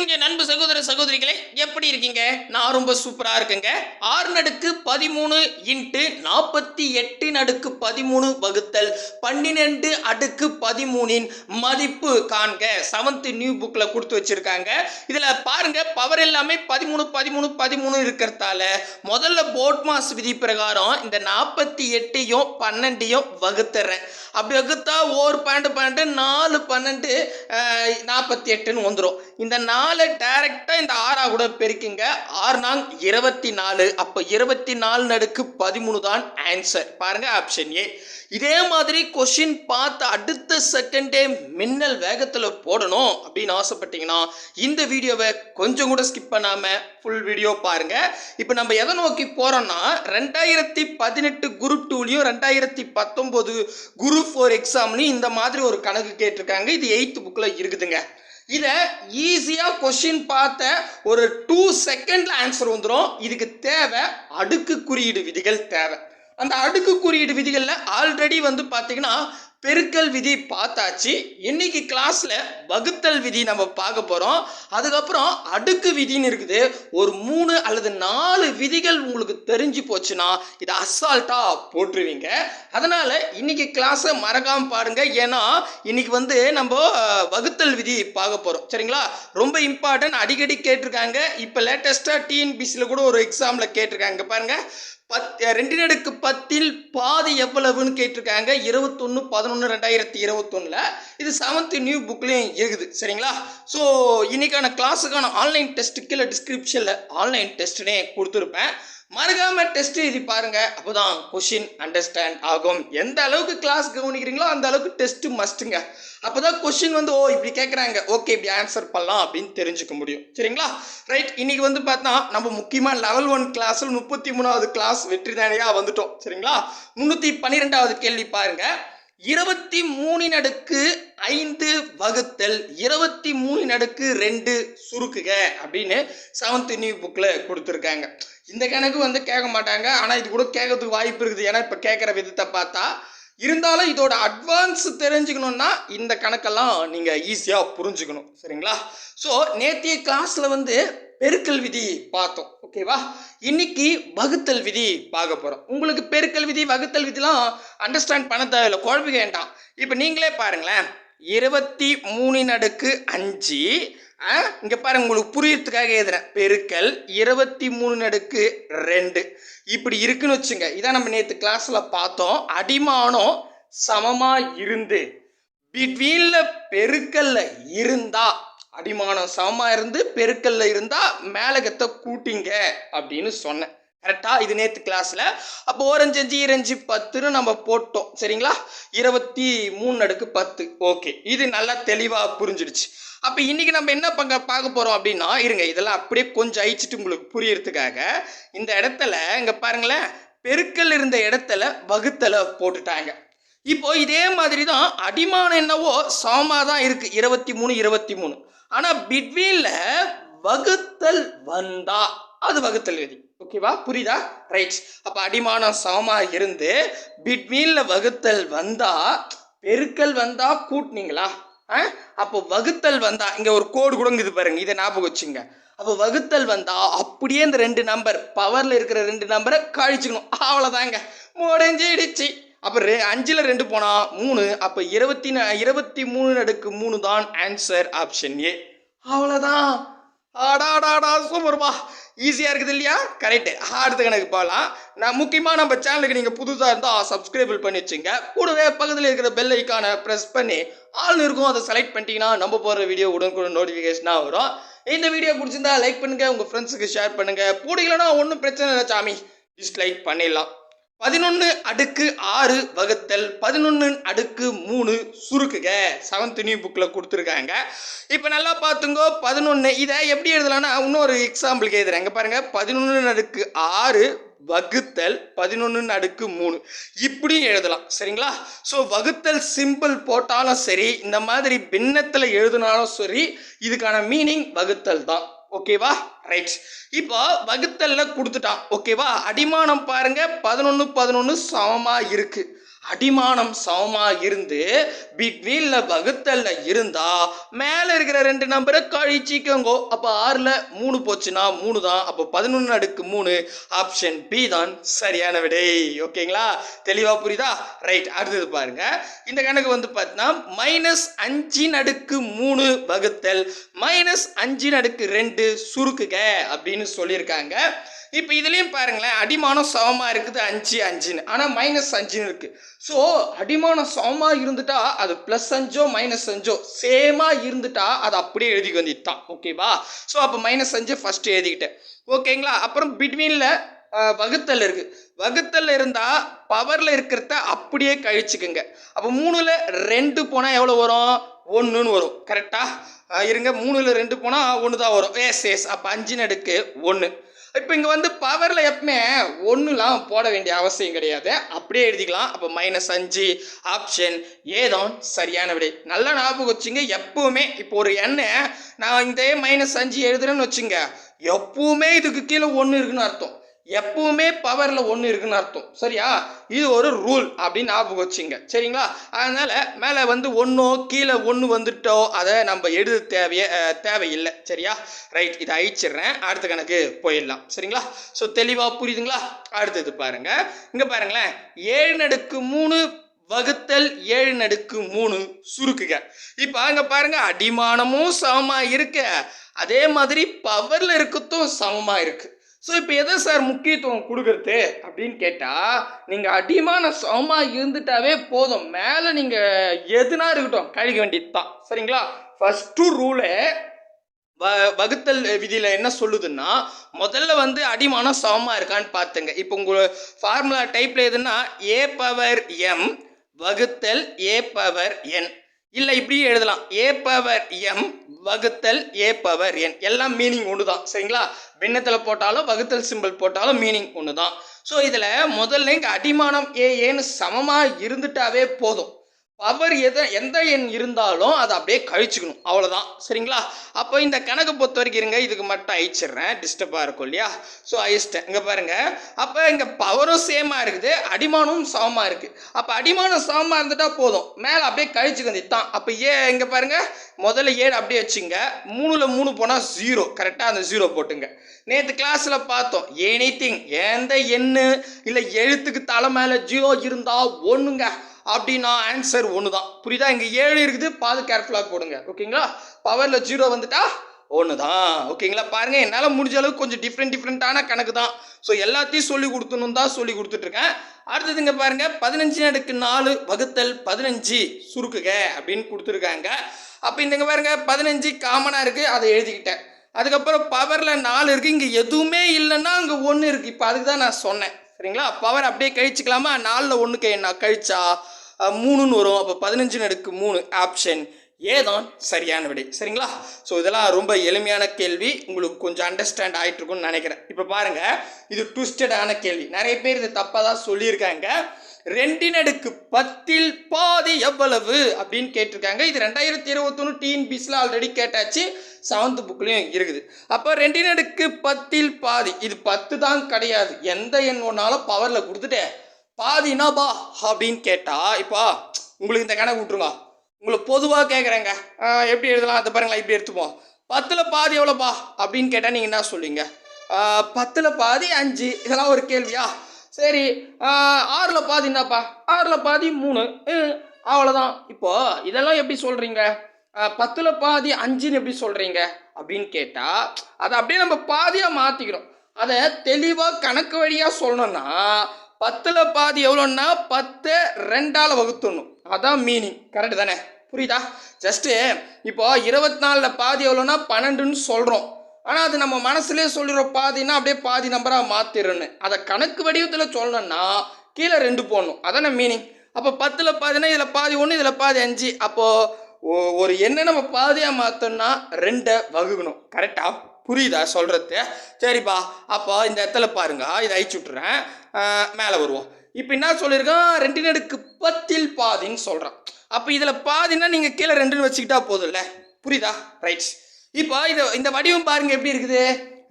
வணக்கம் நண்பு சகோதர சகோதரிகளே எப்படி இருக்கீங்க? நான் ரொம்ப சூப்பரா இருக்கேங்க. ஆறு நடுக்கு பதிமூணு இன்ட்டு நாற்பத்தி எட்டு நடுக்கு பதிமூணு வகுத்தல் பன்னிரெண்டு அடுக்கு பதிமூணின் மதிப்பு காண்க. செவன்த் நியூ புக்ல கொடுத்து வச்சிருக்காங்க. இதுல பாருங்க பவர் எல்லாமே பதிமூணு பதிமூணு பதிமூணு இருக்கிறதால முதல்ல போட் மாஸ் விதி பிரகாரம் இந்த நாற்பத்தி எட்டையும் பன்னெண்டையும் வகுத்துறேன். அப்படி வகுத்தா ஒரு பன்னெண்டு பன்னெண்டு நாலு பன்னெண்டு நாற்பத்தி எட்டுன்னு வந்துடும் இந்த நாலு டைரக்டாக இந்த ஆறா கூட பெருக்குங்க. ஆறு நாங் இருபத்தி நாலு அப்போ இருபத்தி நாலு நடுக்கு பதிமூணு தான் ஆன்சர் பாருங்க ஆப்ஷன் ஏ இதே மாதிரி கொஷின் பார்த்து அடுத்த செகண்டே மின்னல் வேகத்தில் போடணும் அப்படின்னு ஆசைப்பட்டீங்கன்னா இந்த வீடியோவை கொஞ்சம் கூட ஸ்கிப் பண்ணாமல் ஃபுல் வீடியோ பாருங்க. இப்போ நம்ம எதை நோக்கி போகிறோம்னா ரெண்டாயிரத்தி பதினெட்டு குரூப் டூலையும் ரெண்டாயிரத்தி பத்தொம்போது குரூப் ஃபோர் எக்ஸாம்லையும் இந்த மாதிரி ஒரு கணக்கு கேட்டிருக்காங்க. இது எயித்து புக்கில் இருக்குதுங்க. இதை ஈஸியாக கொஷின் பார்த்த ஒரு டூ செகண்டில் ஆன்சர் வந்துடும் இதுக்கு தேவை அடுக்கு குறியீடு விதிகள் தேவை. அந்த அடுக்கு குறியீடு விதிகளில் ஆல்ரெடி வந்து பார்த்தீங்கன்னா பெருக்கல் விதி பார்த்தாச்சு. இன்னைக்கு கிளாஸில் வகுத்தல் விதி நம்ம பார்க்க போகிறோம் அதுக்கப்புறம் அடுக்கு விதின்னு இருக்குது. ஒரு மூணு அல்லது நாலு விதிகள் உங்களுக்கு தெரிஞ்சு போச்சுன்னா இதை அசால்ட்டாக போட்டுருவீங்க. அதனால் இன்னைக்கு கிளாஸை மறக்காமல் பாருங்க. ஏன்னா இன்னைக்கு வந்து நம்ம வகுத்தல் விதி பார்க்க போகிறோம் சரிங்களா? ரொம்ப இம்பார்ட்டன்ட் அடிக்கடி கேட்டிருக்காங்க. இப்போ லேட்டஸ்ட்டாக டிஎன்பிசியில் கூட ஒரு எக்ஸாமில் கேட்டிருக்காங்க. பாருங்க. பத் ரெண்டு நடுக்கு பத்தில் பாதி எவ்வளவுன்னு கேட்டிருக்காங்க. இருபத்தொன்று பதினொன்று ரெண்டாயிரத்தி இருபத்தொன்னில். இது செவன்த் நியூ புக்லேயும் இருக்குது. சரிங்களா? ஸோ இன்னைக்கான கிளாஸுக்கான ஆன்லைன் டெஸ்ட்டு கீழே டிஸ்கிரிப்ஷனில் ஆன்லைன் டெஸ்ட்டுனே கொடுத்துருப்பேன். மறக்காம டெஸ்ட் எழுதி பாருங்க. அப்போதான் கொஷின் அண்டர்ஸ்டாண்ட் ஆகும். எந்த அளவுக்கு கிளாஸ் கவனிக்கிறீங்களோ அந்த அளவுக்கு டெஸ்ட் மஸ்ட்டுங்க அப்போதான் கொஷின் வந்து ஓ இப்படி கேட்குறாங்க ஓகே இப்படி ஆன்சர் பண்ணலாம் அப்படின்னு தெரிஞ்சுக்க முடியும். சரிங்களா? ரைட் இன்னைக்கு வந்து பார்த்தா நம்ம முக்கியமாக லெவல் ஒன் கிளாஸில் முப்பத்தி மூணாவது கிளாஸ் வெற்றி தானையாக வந்துட்டோம். சரிங்களா? முந்நூற்றி பன்னிரெண்டாவது கேள்வி பாருங்க. இருபத்தி மூணின் அடுக்கு ஐந்து வகுத்தல் இருபத்தி மூணின் அடுக்கு ரெண்டு சுருக்குக அப்படின்னு செவன்த் நியூ புக்கில் கொடுத்துருக்காங்க. இந்த கணக்கு வந்து கேட்க மாட்டாங்க. ஆனால் இது கூட கேட்கறதுக்கு வாய்ப்பு இருக்குது. ஏன்னா இப்போ கேட்குற விதத்தை பார்த்தா இருந்தாலும் இதோட அட்வான்ஸ் தெரிஞ்சுக்கணுன்னா இந்த கணக்கெல்லாம் நீங்கள் ஈஸியாக புரிஞ்சுக்கணும். சரிங்களா? ஸோ நேத்திய கிளாஸில் வந்து பெருக்கல் விதி பார்த்தோம். ஓகேவா இன்னைக்கு வகுத்தல் விதி பார்க்க போகிறோம் உங்களுக்கு பெருக்கல் விதி வகுத்தல் விதிலாம் அண்டர்ஸ்டாண்ட் பண்ண தேவையில்லை. குழப்பிக்க வேண்டாம். இப்போ நீங்களே பாருங்களேன். இருபத்தி மூணின் அடுக்கு அஞ்சு இங்கே பாருங்க உங்களுக்கு புரியறதுக்காக எழுதுறேன். பெருக்கல் இருபத்தி மூணு நடுக்கு ரெண்டு. இப்படி இருக்குன்னு வச்சுங்க. இதான் நம்ம நேற்று கிளாஸில் பார்த்தோம். அடிமானம் சமமாக இருந்து பிட்வீனில் பெருக்கல்ல இருந்தா அடிமானம் சமமாக இருந்து பெருக்கல்ல இருந்தால் மேலகத்தை கூட்டிங்க அப்படின்னு சொன்னேன். கரெக்டாக இது நேற்று கிளாஸில் அப்போ ஓரஞ்சு அஞ்சு இரஞ்சு பத்துன்னு நம்ம போட்டோம். சரிங்களா? இருபத்தி மூணு அடுக்கு பத்து. ஓகே இது நல்லா தெளிவாக புரிஞ்சிடுச்சு. அப்போ இன்னைக்கு நம்ம என்ன பங்க பார்க்க போகிறோம் அப்படின்னா இருங்க இதெல்லாம் அப்படியே கொஞ்சம் அழிச்சிட்டு உங்களுக்கு புரியறதுக்காக இந்த இடத்துல இங்கே பாருங்களேன் பெருக்கல் இருந்த இடத்துல வகுத்தலை போட்டுட்டாங்க. இப்போ இதே மாதிரி தான் அடிமானம் என்னவோ சமமாக தான் இருக்குது இருபத்தி மூணு இருபத்தி மூணு. ஆனால் பிட்வீனில் வகுத்தல் வந்தா அது வகுத்தல் விதி. ஓகேவா புரியுதா? ரைட் அப்போ அடிமானம் சமமாக இருந்து பிட்வீனில் வகுத்தல் வந்தா பெருக்கல் வந்தா கூட்டினீங்களா? ஆ? அப்போ வகுத்தல் வந்தா இங்கே ஒரு கோடு கூட இது பாருங்க இதை ஞாபகம் வச்சுங்க. அப்போ வகுத்தல் வந்தா அப்படியே இந்த ரெண்டு நம்பர் பவரில் இருக்கிற ரெண்டு நம்பரை கழிச்சுக்கணும். அவ்வளோதாங்க முடிஞ்சிடுச்சு. அப்போ ரெ அஞ்சில் ரெண்டு போனால் மூணு அப்போ இருபத்தி ந இருபத்தி மூணு அடுக்கு மூணு தான் ஆன்சர் ஆப்ஷன் ஏ அவ்வளோதான் ஆடாடாடா சூப்பர்ப்பா ஈஸியாக இருக்குது இல்லையா? கரெக்டு அடுத்த கணக்கு போகலாம் நான் முக்கியமாக நம்ம சேனலுக்கு நீங்கள் புதுசாக இருந்தால் சப்ஸ்கிரைபிள் பண்ணி வச்சுங்க. கூடவே பக்கத்தில் இருக்கிற பெல் ஐக்கானை ப்ரெஸ் பண்ணி ஆள் இருக்கும் அதை செலக்ட் பண்ணிட்டீங்கன்னா நம்ம போடுற வீடியோ உடனுக்குடன் நோட்டிஃபிகேஷனாக வரும். இந்த வீடியோ பிடிச்சிருந்தா லைக் பண்ணுங்கள் உங்கள் ஃப்ரெண்ட்ஸுக்கு ஷேர் பண்ணுங்கள் பிடிக்கலன்னா ஒன்றும் பிரச்சனை இல்லை சாமி. டிஸ்லைக் பண்ணிடலாம். பதினொன்று அடுக்கு ஆறு வகுத்தல் பதினொன்று அடுக்கு மூணு சுருக்குக. செவன்த் நியூ புக்கில் கொடுத்துருக்காங்க. இப்போ நல்லா பார்த்துங்கோ பதினொன்று இதை எப்படி எழுதலாம்னா இன்னொரு எக்ஸாம்பிளுக்கு எழுதுறேன். பாருங்கள் பதினொன்று அடுக்கு ஆறு வகுத்தல் பதினொன்று அடுக்கு மூணு. இப்படியும் எழுதலாம். சரிங்களா? ஸோ வகுத்தல் சிம்பிள் போட்டாலும் சரி இந்த மாதிரி பின்னத்தில் எழுதினாலும் சரி இதுக்கான மீனிங் வகுத்தல் தான். ஓகேவா ரைட் இப்போ வகுத்தல்ல கொடுத்துட்டான். ஓகேவா அடிமானம் பாருங்க. பதினொன்று பதினொன்று சமமாக இருக்குது அடிமானம் சமமாக இருந்து பிட்வீன்ல வகுத்தல்ல இருந்தா மேலே இருக்கிற ரெண்டு நம்பரை கழிச்சிக்கோங்கோ. அப்போ ஆறில் மூணு போச்சுன்னா மூணு தான். அப்போ பதினொன்று அடுக்கு மூணு ஆப்ஷன் பி தான் சரியான விடை. ஓகேங்களா? தெளிவாக புரியுதா? ரைட் அடுத்தது பாருங்க. இந்த கணக்கு வந்து பார்த்தீங்கன்னா மைனஸ் அஞ்சின் அடுக்கு மூணு வகுத்தல் மைனஸ் அஞ்சின் அடுக்கு ரெண்டு சுருக்குக அப்படின்னு சொல்லியிருக்காங்க. இப்போ இதுலேயும் பாருங்களேன் அடிமானம் சமமாக இருக்குது அஞ்சு அஞ்சுன்னு. ஆனால் மைனஸ் அஞ்சுன்னு இருக்குது ஸோ அடிமானம் சமமாக இருந்துட்டா அது ப்ளஸ் அஞ்சோ மைனஸ் அஞ்சோ சேமாக இருந்துட்டா அது அப்படியே எழுதிக்க வேண்டியது தான் ஓகேவா ஸோ அப்போ மைனஸ் அஞ்சு ஃபஸ்ட்டு எழுதிக்கிட்டேன். ஓகேங்களா அப்புறம் பிட்வீனில் வகுத்தல் இருக்குது வகுத்தல் இருந்தால் பவரில் இருக்கிறத அப்படியே கழிச்சுக்குங்க. அப்போ மூணில் ரெண்டு போனால் எவ்வளோ வரும்? ஒன்றுன்னு வரும். கரெக்டாக இருங்க. மூணில் ரெண்டு போனால் ஒன்று தான் வரும். எஸ் எஸ் அப்போ அஞ்சு நடுக்கு ஒன்று இப்போ இங்கே வந்து பவரில் எப்பவுமே ஒன்றுலாம் போட வேண்டிய அவசியம் கிடையாது. அப்படியே எழுதிக்கலாம். அப்போ மைனஸ் அஞ்சு ஆப்ஷன் ஏதான் சரியான விடை. நல்லா ஞாபகம் வச்சுங்க. எப்பவுமே இப்போ ஒரு எண்ணை நான் இந்த மைனஸ் அஞ்சு எழுதுறேன்னு வச்சுங்க. எப்பவுமே இதுக்கு கீழே ஒன்று இருக்குன்னு அர்த்தம். எப்பவுமே பவரில் ஒன்று இருக்குன்னு அர்த்தம். சரியா? இது ஒரு ரூல் அப்படின்னு ஞாபகம் வச்சுங்க. சரிங்களா? அதனால் மேலே வந்து ஒன்றோ கீழே ஒன்று வந்துட்டோ அதை நம்ம எழுத தேவைய தேவையில்லை. சரியா? ரைட் இதை அழிச்சிடுறேன். அடுத்த கணக்கு போயிடலாம். சரிங்களா? ஸோ தெளிவாக புரியுதுங்களா? அடுத்தது பாருங்கள் இங்கே பாருங்களேன். ஏழு நடுக்கு மூணு வகுத்தல் ஏழு நடுக்கு மூணு சுருக்குங்க. இப்போ அங்கே பாருங்க. அடிமானமும் சமமாக இருக்கு. அதே மாதிரி பவரில் இருக்கத்தும் சமமாக இருக்குது ஸோ இப்போ எதை சார் முக்கியத்துவம் கொடுக்குறது அப்படின்னு கேட்டால் நீங்கள் அடிமான சமமாக இருந்துட்டாவே போதும். மேலே நீங்கள் எதுனா இருக்கட்டும் கழிக்க வேண்டியது தான் சரிங்களா ஃபஸ்ட்டு ரூலே வ வகுத்தல் விதியில் என்ன சொல்லுதுன்னா முதல்ல வந்து அடிமானம் சமமாக இருக்கான்னு பார்த்துங்க இப்போ உங்கள் ஃபார்முலா டைப்பில் எதுன்னா ஏ பவர் எம் வகுத்தல் ஏ பவர் என் இல்லை இப்படியே எழுதலாம். ஏ பவர் எம் வகுத்தல் ஏ பவர் என். எல்லாம் மீனிங் ஒன்று தான் சரிங்களா? பின்னத்தில் போட்டாலும் வகுத்தல் சிம்பிள் போட்டாலும் மீனிங் ஒன்று தான் ஸோ இதில் முதல்ல இங்கே அடிமானம் ஏ ஏன்னு சமமாக இருந்துட்டாவே போதும். பவர் எதை எந்த எண் இருந்தாலும் அதை அப்படியே கழிச்சுக்கணும். அவ்வளோதான் சரிங்களா? அப்போ இந்த கணக்கு பொறுத்த வரைக்கும் இருங்க. இதுக்கு மட்டும் அழிச்சிடுறேன். டிஸ்டர்பாக இருக்கும் இல்லையா? ஸோ அழிச்சிட்டேன். இங்கே பாருங்கள் அப்போ இங்கே பவரும் சேமாக இருக்குது. அடிமானமும் சமமாக இருக்குது அப்போ அடிமானம் சமமாக இருந்துட்டால் போதும். மேலே அப்படியே கழிச்சுக்க இதுதான் அப்போ ஏ இங்கே பாருங்கள் முதல்ல ஏழு அப்படியே வச்சுங்க. மூணில் மூணு போனால் ஜீரோ கரெக்டாக அந்த ஜீரோ போட்டுங்க. நேற்று கிளாஸில் பார்த்தோம். எனி திங் எந்த எண்ணு? இல்லை எழுத்துக்கு தலை மேலே ஜீரோ இருந்தால் ஒன்றுங்க அப்படின்னா ஆன்சர் ஒன்று தான் புரியுதா? இங்கே ஏழு இருக்குது பாது கேர்ஃபுல்லாக போடுங்க. ஓகேங்களா? பவரில் ஜீரோ வந்துட்டா ஒன்று தான் ஓகேங்களா? பாருங்க என்னால் முடிஞ்ச அளவுக்கு கொஞ்சம் டிஃப்ரெண்ட் டிஃப்ரெண்ட்டான கணக்கு தான். ஸோ எல்லாத்தையும் சொல்லி கொடுத்தணும் தான் சொல்லி கொடுத்துட்ருக்கேன். அடுத்ததுங்க பாருங்க பதினஞ்சு அடுக்கு நாலு வகுத்தல் பதினஞ்சு சுருக்குக அப்படின்னு கொடுத்துருக்காங்க. அப்போ இந்தங்க பாருங்க பதினஞ்சு காமனாக இருக்குது அதை எழுதிக்கிட்டேன். அதுக்கப்புறம் பவரில் நாலு இருக்குது இங்கே எதுவுமே இல்லைன்னா அங்கே ஒன்று இருக்குது இப்போ அதுக்கு தான் நான் சொன்னேன். சரிங்களா? பவர் அப்படியே கழிச்சுக்கலாமா? நாலில் ஒன்றுக்கு என்ன? கழிச்சா மூணுன்னு வரும். அப்போ பதினஞ்சு நடுக்கு மூணு. ஆப்ஷன் ஏதான் சரியான விடை. சரிங்களா? ஸோ இதெல்லாம் ரொம்ப எளிமையான கேள்வி. உங்களுக்கு கொஞ்சம் அண்டர்ஸ்டாண்ட் ஆகிட்டு இருக்கும்னு நினைக்கிறேன். இப்போ பாருங்க. இது ட்விஸ்டடான கேள்வி. நிறைய பேர் இது தப்பாக தான் சொல்லியிருக்காங்க. ரெண்டின் அடுக்கு பத்தில் பாதி எவ்வளவு? அப்படின்னு கேட்டிருக்காங்க. இது ரெண்டாயிரத்தி இருபத்தொன்று டிஎன்பிஸில் ஆல்ரெடி கேட்டாச்சு. செவன்த் புக்லேயும் இருக்குது. அப்போ ரெண்டின் அடுக்கு பத்தில் பாதி. இது பத்து தான் கிடையாது. எந்த எண் ஒன்றாலும் பவரில் கொடுத்துட்டேன். பாதினா அப்படின்னு கேட்டா இப்போ உங்களுக்கு இந்த கணக்கு விட்ருங்க உங்களை பொதுவாக கேட்குறேங்க எப்படி எழுதலாம்? அதை பாருங்களா இப்படி எடுத்துப்போம். பத்தில் பாதி எவ்வளோப்பா? அப்படின்னு கேட்டால் நீங்கள் என்ன சொல்லுவீங்க? பத்தில் பாதி அஞ்சு. இதெல்லாம் ஒரு கேள்வியா? சரி ஆறில் பாதி என்னப்பா? ஆறில் பாதி மூணு. அவ்வளோதான். இப்போ இதெல்லாம் எப்படி சொல்கிறீங்க பத்தில் பாதி அஞ்சுன்னு எப்படி சொல்கிறீங்க அப்படின்னு கேட்டால் அதை அப்படியே நம்ம பாதியாக மாற்றிக்கிறோம் அதை தெளிவாக கணக்கு வழியாக சொல்லணும்னா பத்தில் பாதி எவ்வளோன்னா பத்தை ரெண்டால் வகுத்துடணும் அதான் மீனிங் கரெக்டு தானே? புரியுதா? ஜஸ்ட்டு இப்போ இருபத்தி நாலில் பாதி எவ்வளோன்னா பன்னெண்டுன்னு சொல்கிறோம் ஆனால் அது நம்ம மனசுலேயே சொல்லிடுறோம். பாதின்னா அப்படியே பாதி நம்பராக மாற்றிடுன்னு அதை கணக்கு வடிவத்தில் சொல்லணும்னா கீழே ரெண்டு போடணும். அதானே மீனிங் அப்போ பத்தில் பாதினா இதில் பாதி ஒன்று இதில் பாதி அஞ்சு. அப்போது ஒரு எண்ணை நம்ம பாதியாக மாற்றோம்னா ரெண்டை வகுக்கணும். கரெக்டாக புரியுதா சொல்கிறது சரிப்பா அப்போ இந்த இடத்துல பாருங்க இதை அழிச்சு விட்டுறேன். மேலே வருவோம். இப்போ என்ன சொல்லியிருக்கான்? ரெண்டு நடுக்கு பத்தில் பாதின்னு சொல்கிறான் அப்போ இதில் பாதின்னா நீங்கள் கீழே ரெண்டுன்னு வச்சுக்கிட்டா போதும்ல. புரியுதா? ரைட்ஸ் இப்போ இது இந்த வடிவம் பாருங்க எப்படி இருக்குது?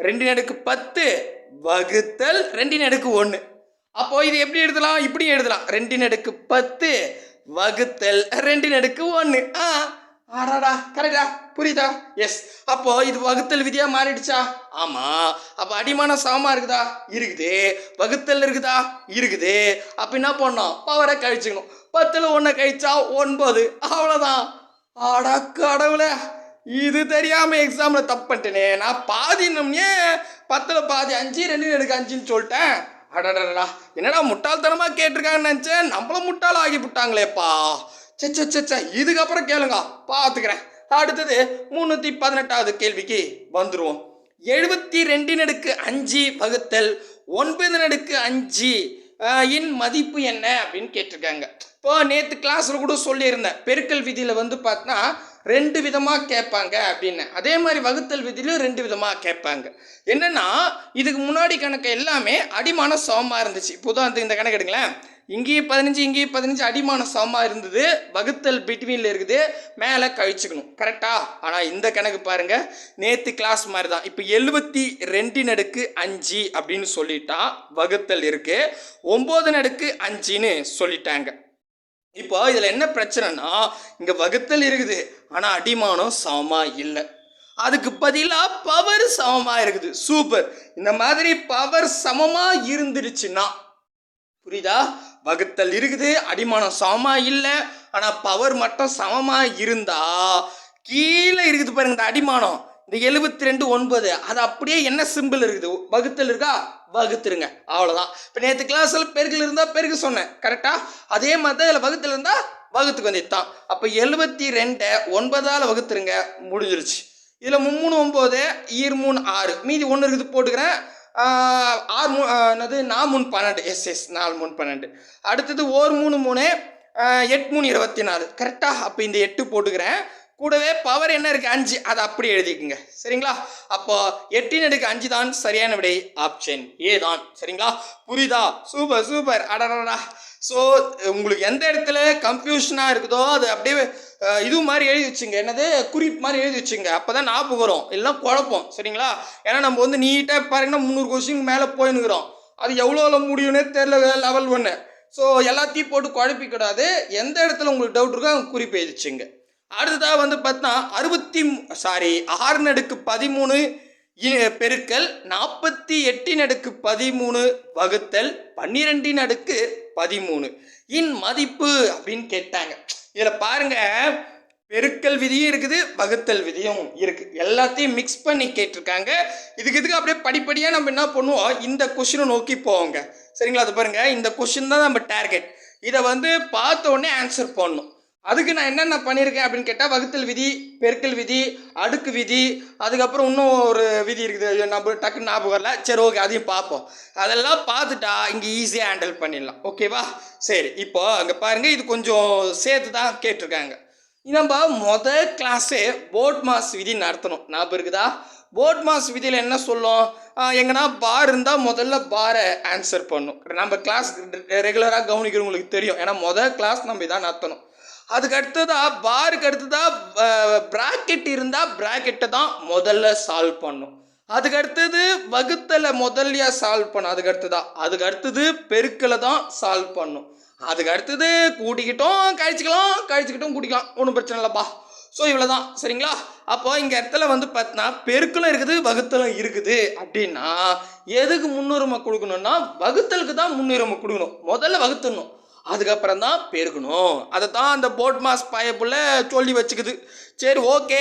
ரெண்டு நடுக்கு பத்து வகுத்தல் ரெண்டு நடுக்கு ஒன்று அப்போ இது எப்படி எழுதலாம்? இப்படியும் எழுதலாம். ரெண்டு நடுக்கு பத்து வகுத்தல் ரெண்டு நடுக்கு ஒன்று ஆ ஆறாடா கரெக்டா புரியுதா? எஸ் அப்போ இது வகுத்தல் விதியா மாறிடுச்சா? ஆமா. அப்போ அடிமானம் சமமா இருக்குதா? இருக்குது. வகுத்தல் இருக்குதா? இருக்குது. அப்ப என்ன பண்ணோம்? பவரை கழிச்சுக்கணும். பத்துல ஒன்றை கழிச்சா ஒன்பது. அவ்வளோதான் ஆடா கடவுளே. இது தெரியாம எக்ஸாம்ல தப்பு பண்ணிட்டேனே. நான் பாதி நம்மனே பத்துல பாதி அஞ்சு ரெண்டு எனக்கு அஞ்சுன்னு சொல்லிட்டேன். அடடடா என்னடா முட்டாள்தனமா கேட்டிருக்காங்கன்னு நினச்சேன். நம்மளும் முட்டாள் ஆகி விட்டாங்களேப்பா. சே சே இதுக்கப்புறம் கேளுங்க. பார்த்துக்கிறேன் அடுத்தது முந்நூற்றி பதினெட்டாவது கேள்விக்கு வந்துடுவோம் எழுபத்தி ரெண்டின் அடுக்கு அஞ்சு வகுத்தல் ஒன்பது நடுக்கு அஞ்சு இன் மதிப்பு என்ன அப்படின்னு கேட்டிருக்காங்க. இப்போ நேற்று கிளாஸில் கூட சொல்லியிருந்தேன். பெருக்கல் விதியில் வந்து பார்த்தா ரெண்டு விதமாக கேட்பாங்க அப்படின்னு. அதே மாதிரி வகுத்தல் விதியிலும் ரெண்டு விதமாக கேட்பாங்க. என்னென்னா இதுக்கு முன்னாடி கணக்கு எல்லாமே அடிமான சமமாக இருந்துச்சு. இப்போ உதாரணத்துக்கு இந்த கணக்கு எடுங்களேன். இங்கேயே பதினஞ்சு இங்கேயே பதினஞ்சு அடிமான சமமாக இருந்தது. வகுத்தல் பிட்வீனில் இருக்குது. மேலே கழிச்சுக்கணும். கரெக்டா ஆனால் இந்த கணக்கு பாருங்கள் நேற்று கிளாஸ் மாதிரி தான் இப்போ எழுபத்தி ரெண்டு நடுக்கு அஞ்சு அப்படின்னு சொல்லிட்டா வகுத்தல் இருக்குது ஒம்பது நடுக்கு அஞ்சுன்னு சொல்லிட்டாங்க. இப்போ இதில் என்ன பிரச்சனைனா இங்கே வகுத்தல் இருக்குது. ஆனால் அடிமானம் சமமாக இல்லை. அதுக்கு பதிலாக பவர் சமமாக இருக்குது. சூப்பர் இந்த மாதிரி பவர் சமமாக இருந்துருச்சுன்னா புரியுதா? வகுத்தல் இருக்குது அடிமானம் சமமாக இல்லை ஆனால் பவர் மட்டும் சமமாக இருந்தால் கீழே இருக்குது பாருங்க இந்த அடிமானம். இந்த எழுபத்தி ரெண்டு ஒன்பது அது அப்படியே என்ன சிம்பிள் இருக்குது? வகுத்தல் இருக்கா? வகுத்துருங்க. அவ்வளோதான் இப்போ நேற்று கிளாஸில் பெருக்கில் இருந்தால் பெருக்கு சொன்னேன். கரெக்டாக அதே மாதிரி தான் இதில் வகுத்தில் இருந்தால் வகுத்துக்கு வந்துட்டான் அப்போ எழுபத்தி ரெண்டை ஒன்பதால் வகுத்துருங்க. முடிஞ்சிருச்சு. இதில் மும்மூணு ஒம்பது ஈர் மூணு ஆறு. மீதி ஒன்று இருக்குது போட்டுக்கிறேன். ஆறு மூ என்னது நான் மூணு பன்னெண்டு. எஸ் எஸ் நாலு மூணு பன்னெண்டு. அடுத்தது ஓர் மூணு மூணு எட்டு மூணு இருபத்தி நாலு. கரெக்டாக அப்போ இந்த எட்டு போட்டுக்கிறேன். கூடவே பவர் என்ன இருக்குது அஞ்சு. அதை அப்படி எழுதிக்கோங்க. சரிங்களா? அப்போ எட்டின் அடுக்கு அஞ்சு தான் சரியான விடை. ஆப்ஷன் ஏ தான். சரிங்களா? புரியுதா? சூப்பர் சூப்பர் அடடா ஸோ உங்களுக்கு எந்த இடத்துல கன்ஃபியூஷனாக இருக்குதோ அது அப்படியே இது மாதிரி எழுதி வச்சுங்க. என்னது? குறிப்பு மாதிரி எழுதி வச்சுங்க. அப்போ தான் ஞாபகம் வரும். எல்லாம் குழப்பம். சரிங்களா? ஏன்னா நம்ம வந்து நீட்டாக பாருங்கன்னா முந்நூறு கொஸ்டின் மேலே போயினுக்கிறோம் அது எவ்வளோ முடியும்னே தெரில லெவல் ஒன்று ஸோ எல்லாத்தையும் போட்டு குழப்பிக்கூடாது எந்த இடத்துல உங்களுக்கு டவுட் இருக்கோ அங்கே குறிப்பு எழுதிச்சுங்க. அடுத்ததாக வந்து பார்த்தா அறுபத்தி சாரி ஆறு நடுக்கு பதிமூணு இ- பெருக்கல் நாற்பத்தி எட்டின் அடுக்கு பதிமூணு வகுத்தல் பன்னிரெண்டின் அடுக்கு பதிமூணு. இன் மதிப்பு அப்படின்னு கேட்டாங்க. இதில் பாருங்க பெருக்கல் விதியும் இருக்குது வகுத்தல் விதியும் இருக்கு. எல்லாத்தையும் மிக்ஸ் பண்ணி கேட்டிருக்காங்க. இதுக்கு இதுக்கு அப்படியே படிப்படியாக நம்ம என்ன பண்ணுவோம்? இந்த கொஷினை நோக்கி போவோங்க. சரிங்களா? அது பாருங்க இந்த கொஷின் தான் நம்ம டார்கெட் இதை வந்து பார்த்த உடனே ஆன்சர் பண்ணணும். அதுக்கு நான் என்னென்ன பண்ணியிருக்கேன் அப்படின்னு கேட்டால் வகுத்தல் விதி பெருக்கல் விதி அடுக்கு விதி அதுக்கப்புறம் இன்னும் ஒரு விதி இருக்குது. நம்ம டக்குன்னு ஞாபகம் வரல. சரி ஓகே அதையும் பார்ப்போம். அதெல்லாம் பார்த்துட்டா இங்கே ஈஸியாக ஹேண்டில் பண்ணிடலாம். ஓகேவா சரி இப்போ அங்கே பாருங்கள் இது கொஞ்சம் சேர்த்து தான் கேட்டிருக்காங்க. நம்ம மொதல் கிளாஸே போட் மாஸ் விதி நடத்தணும். ஞாபகம் இருக்குதா? போட் மாஸ் விதியில் என்ன சொல்லும்? எங்கன்னா பார் இருந்தால் முதல்ல பாரை ஆன்சர் பண்ணும் நம்ம கிளாஸ் ரெகுலராக கவனிக்கிறவங்களுக்கு தெரியும். ஏன்னா முதல் கிளாஸ் நம்ம இதான் நடத்தணும். அதுக்கு அடுத்ததாக பாருக்கு அடுத்ததாக ப்ராக்கெட் இருந்தால் ப்ராக்கெட்டை தான் முதல்ல சால்வ் பண்ணும். அதுக்கு அடுத்தது வகுத்தலை முதல்லையா சால்வ் பண்ணும் அதுக்கு அடுத்ததா அதுக்கு அடுத்தது பெருக்கலை தான் சால்வ் பண்ணும். அதுக்கு அடுத்தது கூட்டிக்கிட்டோம் கழிச்சிக்கலாம் கழிச்சிக்கிட்டோம் கூட்டிக்கலாம். ஒன்றும் பிரச்சனை இல்லைப்பா. ஸோ இவ்வளோ தான் சரிங்களா? அப்போ இங்கே இடத்துல வந்து பார்த்தீங்கன்னா பெருக்கலும் இருக்குது வகுத்தலும் இருக்குது. அப்படின்னா எதுக்கு முன்னுரிமை கொடுக்கணும்னா வகுத்தலுக்கு தான் முன்னுரிமை கொடுக்கணும். முதல்ல வகுத்துடணும். அதுக்கப்புறம் தான் பெருகணும். அதை தான் அந்த போட் மாஸ் பயப்புள்ள சொல்லி வச்சுக்குது. சரி ஓகே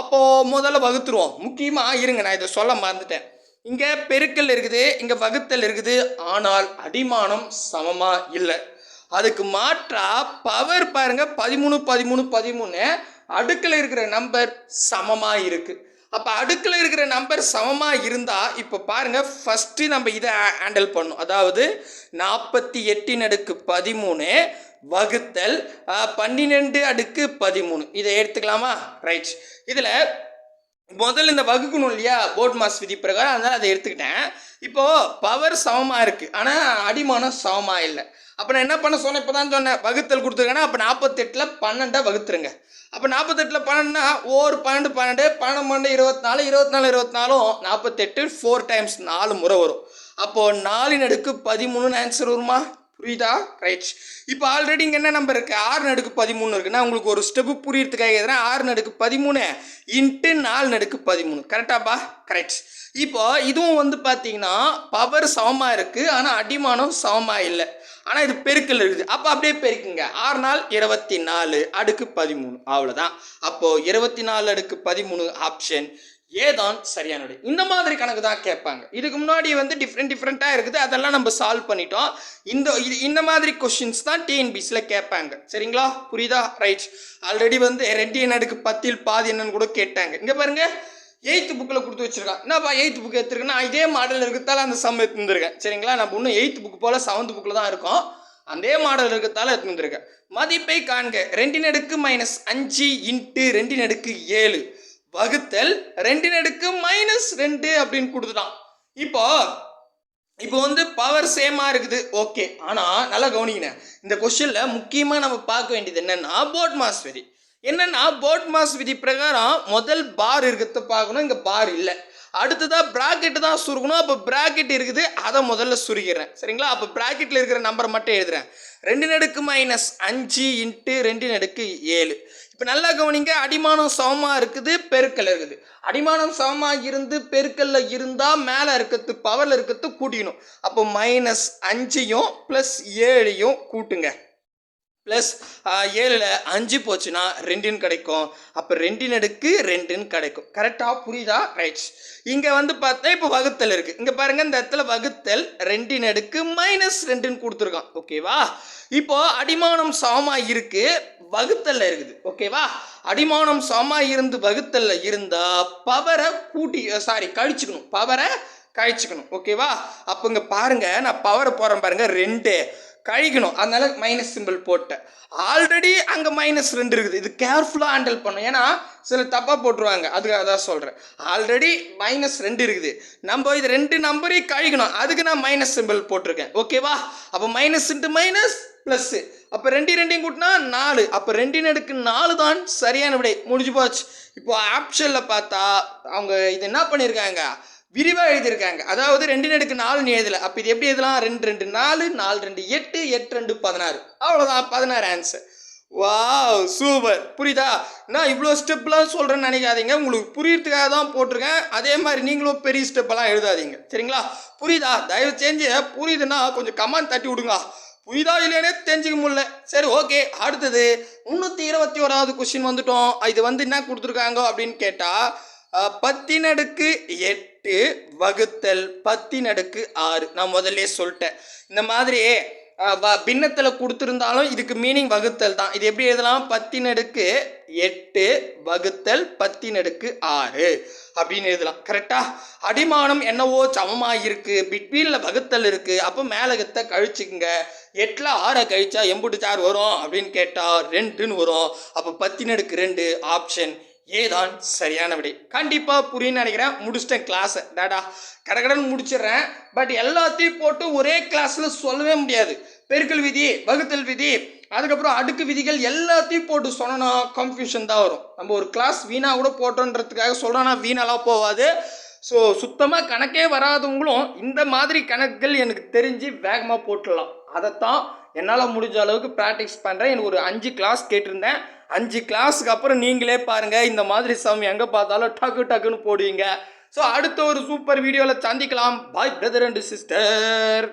அப்போது முதல்ல வகுத்துருவோம். முக்கியமாக இருங்க நான் இதை சொல்ல மறந்துட்டேன். இங்கே பெருக்கல் இருக்குது இங்கே வகுத்தல் இருக்குது. ஆனால் அடிமானம் சமமாக இல்லை. அதுக்கு மாற்றா பவர் பாருங்கள் பதிமூணு பதிமூணு பதிமூணு. அடுக்கில் இருக்கிற நம்பர் சமமாக இருக்குது அப்போ அடுக்கில் இருக்கிற நம்பர் சமமாக இருந்தால் இப்போ பாருங்கள் ஃபஸ்ட்டு நம்ம இதை ஹேண்டில் பண்ணும் அதாவது நாற்பத்தி எட்டின் அடுக்கு பதிமூணு வகுத்தல் பன்னிரெண்டு அடுக்கு பதிமூணு. இதை எடுத்துக்கலாமா? ரைட் இதில் முதல்ல இந்த வகுக்கணும் இல்லையா? போர்ட் மாஸ் விதி பிரகாரம் அதனால் அதை எடுத்துக்கிட்டேன். இப்போது பவர் சமமாக இருக்குது ஆனால் அடிமானம் சமமாக இல்லை. அப்போ நான் என்ன பண்ண சொன்னேன்? இப்போ தான் சொன்னேன். வகுத்தல் கொடுத்துருக்கேன்னா அப்போ நாற்பத்தெட்டில் பன்னெண்டாக வகுத்துருங்க. அப்போ நாற்பத்தெட்டில் பன்னெண்டுனா ஒரு பன்னெண்டு பன்னெண்டு பன்னெண்டு பன்னெண்டு இருபத்தி நாலு இருபத்தி நாலு இருபத்தி நாலும் நாற்பத்தெட்டு ஃபோர் டைம்ஸ் நாலு முறை வரும். அப்போது நாலின் அடுக்கு பதிமூணுன்னு ஆன்சர் வருமா? புரியுதா? ரைட் இப்போ ஆல்ரெடி இங்கே என்ன நம்பர் இருக்குது ஆறு நடுக்கு பதிமூணு இருக்குன்னா உங்களுக்கு ஒரு ஸ்டெப்பு புரியறதுக்காக எதுனா ஆறு நடுக்கு பதிமூணு இன்ட்டு நாலு நடுக்கு பதிமூணு. கரெக்டாப்பா கரெக்ட் இப்போ இதுவும் வந்து பார்த்தீங்கன்னா பவர் சமமாக இருக்குது ஆனால் அடிமானம் சமமாக இல்லை. ஆனால் இது பெருக்கில் இருக்குது. அப்போ அப்படியே பெருக்குங்க. ஆறு நாள் இருபத்தி நாலு அடுக்கு பதிமூணு. அவ்வளோதான் அப்போது இருபத்தி நாலு அடுக்கு பதிமூணு ஆப்ஷன் ஏதான் சரியான இந்த மாதிரி கணக்கு தான் கேட்பாங்க. இதுக்கு முன்னாடி வந்து டிஃப்ரெண்ட் டிஃப்ரெண்ட்டாக இருக்குது. அதெல்லாம் நம்ம சால்வ் பண்ணிட்டோம். இந்த இது இந்த மாதிரி கொஷின்ஸ் தான் டிஎன்பிசியில் கேட்பாங்க. சரிங்களா? புரியுதா? ரைட் ஆல்ரெடி வந்து ரெண்டு எண் அடுக்கு பத்தில் பாதி என்னன்னு கூட கேட்டாங்க. இங்கே பாருங்கள் எயித்து புக்கில் கொடுத்து வச்சுருக்கான். என்னப்பா எயித்து புக் எடுத்துருக்கேன் நான் இதே மாடல் இருக்கிறதால அந்த சம் எடுத்துருக்கேன் சரிங்களா? நம்ம இன்னும் எயித்து புக் போல் செவன்த் புக்கில் தான் இருக்கும். அதே மாடல் இருக்கிறதால எடுத்துருக்கேன் மதிப்பை காண்க. ரெண்டின் அடுக்கு மைனஸ் அஞ்சு இன்ட்டு ரெண்டின் அடுக்கு ஏழு. வகுத்தல் ரெண்டின் அடுக்கு மைனஸ் ரெண்டு அப்படின்னு கொடுத்துட்டான். இப்போ இப்போ வந்து பவர் சேமாக இருக்குது. ஓகே ஆனால் நல்லா கவனிங்க. இந்த கொஷனில் முக்கியமாக நம்ம பார்க்க வேண்டியது என்னென்னா போட் மாஸ்வரி என்னென்னா போட் மாஸ் விதி பிரகாரம் முதல் பார் இருக்கிறத பார்க்கணும் இங்கே பார் இல்லை. அடுத்ததாக ப்ராக்கெட்டு தான் சுருக்கணும் அப்போ ப்ராக்கெட் இருக்குது அதை முதல்ல சுருக்கிறேன் சரிங்களா? அப்போ ப்ராக்கெட்டில் இருக்கிற நம்பரை மட்டும் எழுதுறேன். ரெண்டு நடுக்கு மைனஸ் அஞ்சு இன்ட்டு ரெண்டு நடுக்கு ஏழு. இப்போ நல்லா கவனிங்க அடிமானம் சமமாக இருக்குது பெருக்கல் இருக்குது. அடிமானம் சமமாக இருந்து பெருக்கல்ல இருந்தால் மேலே இருக்கிறது பவரில் இருக்கிறது கூட்டிக்கணும். அப்போ மைனஸ் அஞ்சையும் ப்ளஸ் ஏழையும் கூட்டுங்க. ப்ளஸ் ஏழில் அஞ்சு போச்சுன்னா ரெண்டுன்னு கிடைக்கும். அப்போ ரெண்டின் அடுக்கு ரெண்டுன்னு கிடைக்கும். கரெக்டாக புரியுதா? ரைட்ஸ் இங்கே வந்து பார்த்தா இப்போ வகுத்தல் இருக்குது இங்கே பாருங்கள் இந்த இடத்துல வகுத்தல் ரெண்டின் அடுக்கு மைனஸ் ரெண்டுன்னு கொடுத்துருக்கான். ஓகேவா இப்போ அடிமானம் சமமாக இருக்குது வகுத்தலில் இருக்குது. ஓகேவா அடிமானம் சமமாக இருந்து வகுத்தலில் இருந்தால் பவரை கூட்டி சாரி கழிச்சுக்கணும். பவரை கழிச்சுக்கணும். ஓகேவா அப்போ இங்கே பாருங்கள் நான் பவரை போகிறேன் பாருங்கள் ரெண்டு. கழிக்கணும். அதனால மைனஸ் சிம்பிள் போட்டேன் ஆல்ரெடி அங்கே மைனஸ் ரெண்டு இருக்குது. இது கேர்ஃபுல்லாக ஹேண்டில் பண்ணும் ஏன்னா சில தப்பாக போட்டுருவாங்க. அதுக்காக தான் சொல்கிறேன் ஆல்ரெடி மைனஸ் ரெண்டு இருக்குது. நம்ம இது ரெண்டு நம்பரையும் கழிக்கணும். அதுக்கு நான் மைனஸ் சிம்பிள் போட்டிருக்கேன். ஓகேவா அப்போ மைனஸ் இன்ட்டு மைனஸ் ப்ளஸ்ஸு அப்போ ரெண்டு ரெண்டையும் கூட்டினா நாலு. அப்போ ரெண்டின் அடுக்கு நாலு தான் சரியான விடை. முடிஞ்சு போச்சு. இப்போ ஆப்ஷனில் பார்த்தா அவங்க இது என்ன பண்ணியிருக்காங்க விரிவாக எழுதியிருக்காங்க. அதாவது ரெண்டு நடுக்கு நாலுன்னு எழுதலை. அப்போ இது எப்படி எழுதலாம்? ரெண்டு ரெண்டு நாலு நாலு ரெண்டு எட்டு எட்டு ரெண்டு பதினாறு. அவ்வளோதான் பதினாறு ஆன்சர் வாவ் சூப்பர் புரியுதா? நான் இவ்வளோ ஸ்டெப்லாம் சொல்கிறேன்னு நினைக்காதீங்க. உங்களுக்கு புரியறதுக்காக தான் போட்டிருக்கேன். அதே மாதிரி நீங்களும் பெரிய ஸ்டெப்பெல்லாம் எழுதாதீங்க. சரிங்களா? புரியுதா? தயவு செஞ்சு புரியுதுன்னா கொஞ்சம் கமெண்ட் தட்டி விடுங்க. புரியுதா இல்லையானே தெரிஞ்சுக்க முடியல. சரி ஓகே அடுத்தது முந்நூற்றி இருபத்தி ஓராவது கொஸ்டின் வந்துட்டோம். இது வந்து என்ன கொடுத்துருக்காங்க அப்படின்னு கேட்டால் பத்தினடுக்கு எட்டு வகுத்தல் பத்தினடுக்கு ஆறு. நான் முதல்ல சொல்லிட்டேன். இந்த மாதிரி பின்னத்தில் கொடுத்துருந்தாலும் இதுக்கு மீனிங் வகுத்தல் தான். இது எப்படி எழுதலாம்? பத்தினடுக்கு எட்டு வகுத்தல் பத்தினடுக்கு ஆறு அப்படின்னு எழுதலாம். கரெக்டா அடிமானம் என்னவோ சமமாக இருக்குது பிட்வீனில் வகுத்தல் இருக்குது அப்போ மேலகத்தை கழிச்சுக்குங்க. எட்டில் ஆறை கழிச்சா எம்புட்டு சார் வரும் அப்படின்னு கேட்டால் ரெண்டுன்னு வரும். அப்போ பத்தினடுக்கு ரெண்டு ஆப்ஷன் ஏதான் சரியான விடை? கண்டிப்பாக புரியுன்னு நினைக்கிறேன். முடிச்சிட்டேன் கிளாஸை டாடா கடகடன்னு முடிச்சிடுறேன். பட் எல்லாத்தையும் போட்டு ஒரே கிளாஸில் சொல்லவே முடியாது. பெருக்கல் விதி வகுத்தல் விதி அதுக்கப்புறம் அடுக்கு விதிகள் எல்லாத்தையும் போட்டு சொன்னோன்னா கன்ஃபியூஷன் தான் வரும். நம்ம ஒரு கிளாஸ் வீணாக கூட போட்டோன்றதுக்காக சொல்கிறோன்னா வீணாலாம் போகாது ஸோ சுத்தமாக கணக்கே வராதவங்களும் இந்த மாதிரி கணக்குகள் எனக்கு தெரிஞ்சு வேகமாக போட்டுடலாம். அதைத்தான் என்னால் முடிஞ்ச அளவுக்கு ப்ராக்டிஸ் பண்ணுறேன் எனக்கு ஒரு அஞ்சு கிளாஸ் கேட்டிருந்தேன். அஞ்சு கிளாஸுக்கு அப்புறம் நீங்களே பாருங்கள் இந்த மாதிரி சம் எங்கே பார்த்தாலும் டக்கு டக்குன்னு போடுவீங்க. ஸோ அடுத்த ஒரு சூப்பர் வீடியோவில் சந்திக்கலாம். பாய் பிரதர் அண்ட் சிஸ்டர்